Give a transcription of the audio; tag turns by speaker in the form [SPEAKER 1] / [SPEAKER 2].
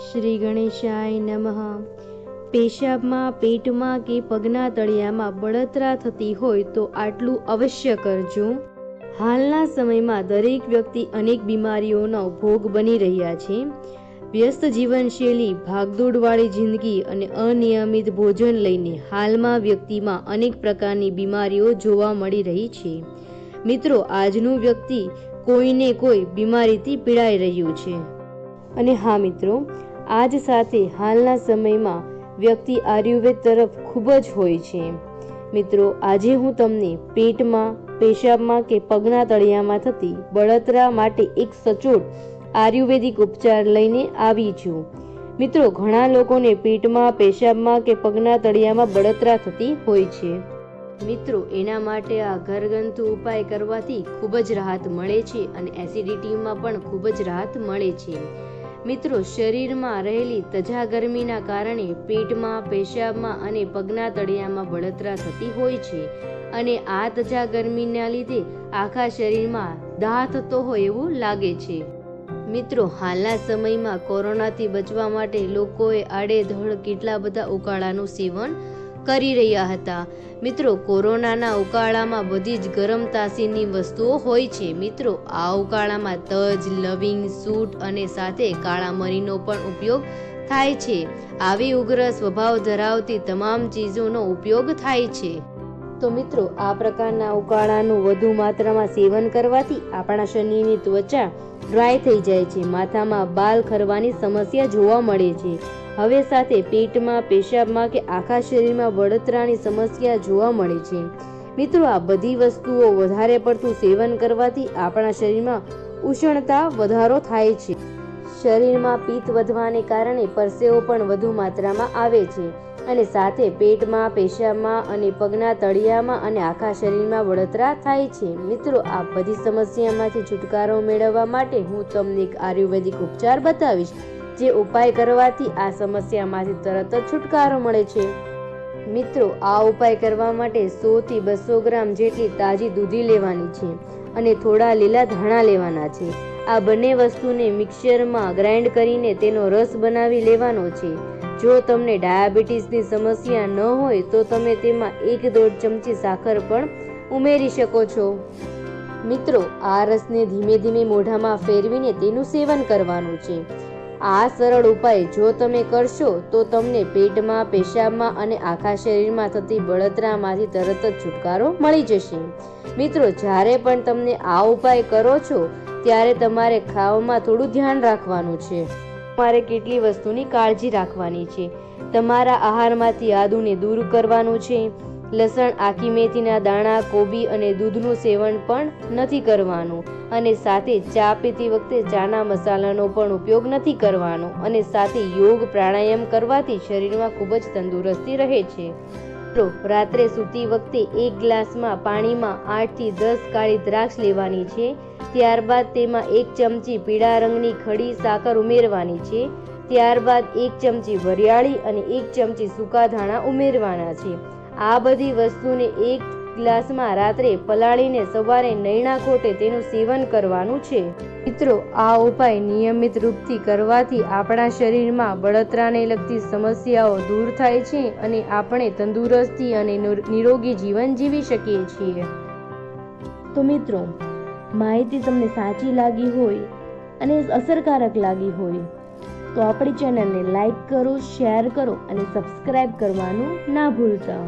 [SPEAKER 1] શ્રી ગણેશાય નમઃ. પેશાબમાં, પેટમાં કે પગના તળિયામાં બળતરા થતી હોય તો આટલું અવશ્ય કરજો. હાલના સમયમાં દરેક વ્યક્તિ અનેક બીમારીઓનો ભોગ બની રહ્યા છે. વ્યસ્ત જીવનશૈલી, ભાગદોડવાળી જિંદગી અને અનિયમિત ભોજન લઈને હાલમાં વ્યક્તિમાં અનેક પ્રકારની બીમારીઓ જોવા મળી રહી છે. મિત્રો, આજનું વ્યક્તિ કોઈને કોઈ બીમારીથી પીડાઈ રહ્યું છે. અને હા મિત્રો આજ સાથે હાલના સમયમાં વ્યક્તિ આયુર્વેદ તરફ ખૂબ જ હોય છે. મિત્રો, આજે હું તમને પેટમાં, પેશાબમાં કે પગના તળિયામાં થતી બળતરા માટે એક સચોટ આયુર્વેદિક ઉપચાર લઈને આવી છું. મિત્રો, ઘણા લોકોને પેટમાં, પેશાબમાં કે પગના તળિયામાં બળતરા થતી હોય છે. મિત્રો, એના માટે આ ઘરગંથુ ઉપાય કરવાથી ખૂબ જ રાહત મળે છે અને એસિડિટીમાં પણ ખૂબ જ રાહત મળે છે. મિત્રો, શરીરમાં રહેલી તજા ગરમીના કારણે પેટમાં, પેશાબમાં અને પગના તળિયામાં બળતરા થતી હોય છે અને આ તજા ગરમીના લીધે આખા શરીરમાં દાહ થતો હોય એવું લાગે છે. મિત્રો, હાલના સમયમાં કોરોનાથી બચવા માટે લોકોએ આડેધડ કેટલા બધા ઉકાળાનું સેવન કરી રહ્યા હતા. મિત્રો, કોરોનાના ઉકાળામાં બધી જ ગરમ તાસીરની વસ્તુઓ હોય છે. મિત્રો, આ ઉકાળામાં તજ, લવિંગ, સૂટ અને સાથે કાળા મરીનો પણ ઉપયોગ થાય છે. આવી ઉગ્ર સ્વભાવ ધરાવતી તમામ ચીજોનો ઉપયોગ થાય છે. તો મિત્રો, આ પ્રકારના ઉકાળાનું વધુ માત્રામાં સેવન કરવાથી આપણા શરીરની ત્વચા ડ્રાય થઈ જાય છે. માથામાં બાલ ખરવાની સમસ્યા જોવા મળે છે. હવે સાથે પેટમાં, પેશાબમાં કે આખા શરીરમાં બળતરાની સમસ્યા જોવા મળે છે. મિત્રો, આ બધી વસ્તુઓ વધારે પડતું સેવન કરવાથી આપણા શરીરમાં ઉષ્ણતા વધારો થાય છે. શરીરમાં પિત્ત વધવાને કારણે પરસેવો પણ વધુ માત્રામાં આવે છે અને સાથે પેટમાં, પેશાબમાં અને પગના તળિયામાં અને આખા શરીરમાં બળતરા થાય છે. મિત્રો, આ બધી સમસ્યામાંથી છુટકારો મેળવવા માટે હું તમને એક આયુર્વેદિક ઉપચાર બતાવીશ. જે ઉપાય કરવાથી આ સમસ્યામાંથી તરત જ છુટકારો મળે છે. મિત્રો, આ ઉપાય કરવા માટે સો થી બસો ગ્રામ જેટલી તાજી દૂધી લેવાની છે અને થોડા લીલા ધાણા લેવાના છે. આ બંને વસ્તુને મિક્સરમાં ગ્રાઇન્ડ કરીને તેનો રસ બનાવી લેવાનો છે. જો તમને ડાયાબિટીસની સમસ્યા ન હોય તો તમે તેમાં એક દોઢ ચમચી સાકર પણ ઉમેરી શકો છો. મિત્રો, આ રસને ધીમે ધીમે મોઢામાં ફેરવીને તેનું સેવન કરવાનું છે. આ સરળ ઉપાય જો તમે કરશો, તો તમને પેટમાં, પેશાબમાં અને આખા શરીરમાં થતી બળતરામાંથી તરત જ છુટકારો મળી જશે. મિત્રો, જ્યારે પણ તમને આ ઉપાય કરો છો, ત્યારે તમારે ખાવામાં થોડું ધ્યાન રાખવાનું છે. તમારે કેટલી વસ્તુની કાળજી રાખવાની છે. તમારા આહારમાંથી આદુને દૂર કરવાનું છે. લસણ, આખી મેથીના દાણા, કોબી અને દૂધનું સેવન પણ નથી કરવાનું. અને સાથે ચા પીતી વખતે ચાના મસાલાનો પણ ઉપયોગ નથી કરવાનો. અને સાથે યોગ પ્રાણાયામ કરવાથી શરીરમાં ખૂબ જ તંદુરસ્તી રહે છે. તો રાત્રે સૂતી વખતે એક ગ્લાસમાં પાણીમાં આઠથી દસ કાળી દ્રાક્ષ લેવાની છે. ત્યારબાદ તેમાં એક ચમચી પીળા રંગની ખડી સાકર ઉમેરવાની છે. ત્યારબાદ એક ચમચી વરિયાળી અને એક ચમચી સૂકા ધાણા ઉમેરવાના છે. આ બધી વસ્તુને એક ગ્લાસમાં રાત્રે પલાળીને સવારે નૈણા ખોટે તેનું સેવન કરવાનું છે. મિત્રો, આ ઉપાય નિયમિત રૂપથી કરવાથી આપણા શરીરમાં બળતરાને લગતી સમસ્યાઓ દૂર થાય છે અને આપણે તંદુરસ્તી અને નિરોગી જીવન જીવી શકીએ છીએ. તો મિત્રો, માહિતી તમને સાચી લાગી હોય અને અસરકારક લાગી હોય, તો આપણી ચેનલને લાઈક કરો, શેર કરો અને સબસ્ક્રાઈબ કરવાનું ના ભૂલતા.